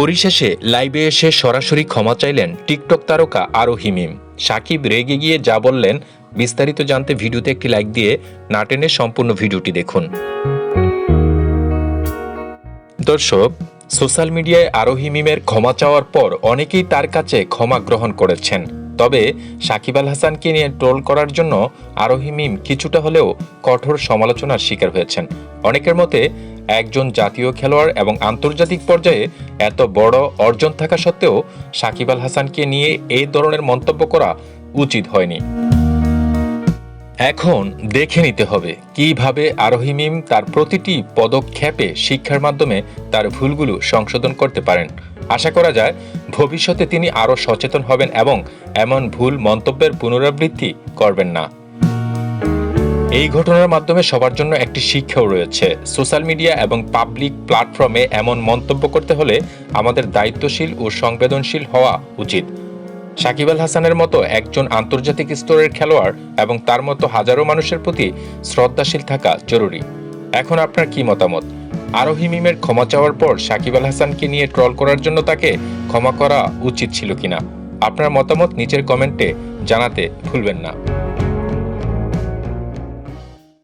পরিশেষে লাইভে এসে সরাসরি ক্ষমা চাইলেন টিকটক তারকা আরোহি মিম। সাকিব রেগে গিয়ে যা বললেন, বিস্তারিত জানতে ভিডিওতে একটি লাইক দিয়ে না টেনে সম্পূর্ণ ভিডিওটি দেখুন। দর্শক, সোশ্যাল মিডিয়ায় আরোহি মিমের ক্ষমা চাওয়ার পর অনেকেই তার কাছে ক্ষমা গ্রহণ করেছেন। তবে সাকিব আল হাসানকে নিয়ে ট্রোল করার জন্য আরোহি মিম কিছুটা হলেও কঠোর সমালোচনার শিকার হয়েছেন। অনেকের মতে একজন জাতীয় খেলোয়াড় এবং আন্তর্জাতিক পর্যায়ে এত বড় অর্জন থাকা সত্ত্বেও সাকিব আল হাসানকে নিয়ে এই ধরনের মন্তব্য করা উচিত হয়নি। এখন দেখে নিতে হবে কীভাবে আরোহী মিম তার প্রতিটি পদক্ষেপে শিক্ষার মাধ্যমে তার ভুলগুলো সংশোধন করতে পারেন। আশা করা যায় ভবিষ্যতে তিনি আরও সচেতন হবেন এবং এমন ভুল মন্তব্যের পুনরাবৃত্তি করবেন না। এই ঘটনার মাধ্যমে সবার জন্য একটি শিক্ষাও রয়েছে। সোশ্যাল মিডিয়া এবং পাবলিক প্ল্যাটফর্মে এমন মন্তব্য করতে হলে আমাদের দায়িত্বশীল ও সংবেদনশীল হওয়া উচিত। সাকিব আল হাসানের মতো একজন আন্তর্জাতিক স্তরের খেলোয়াড় এবং তার মতো হাজারো মানুষের প্রতি শ্রদ্ধাশীল থাকা জরুরি। এখন আপনার কি মতামত? আরোহি মিমের ক্ষমা চাওয়ার পর সাকিব আল হাসানকে নিয়ে ট্রল করার জন্য তাকে ক্ষমা করা উচিত ছিল কিনা? আপনার মতামত নিচের কমেন্টে জানাতে ভুলবেন না।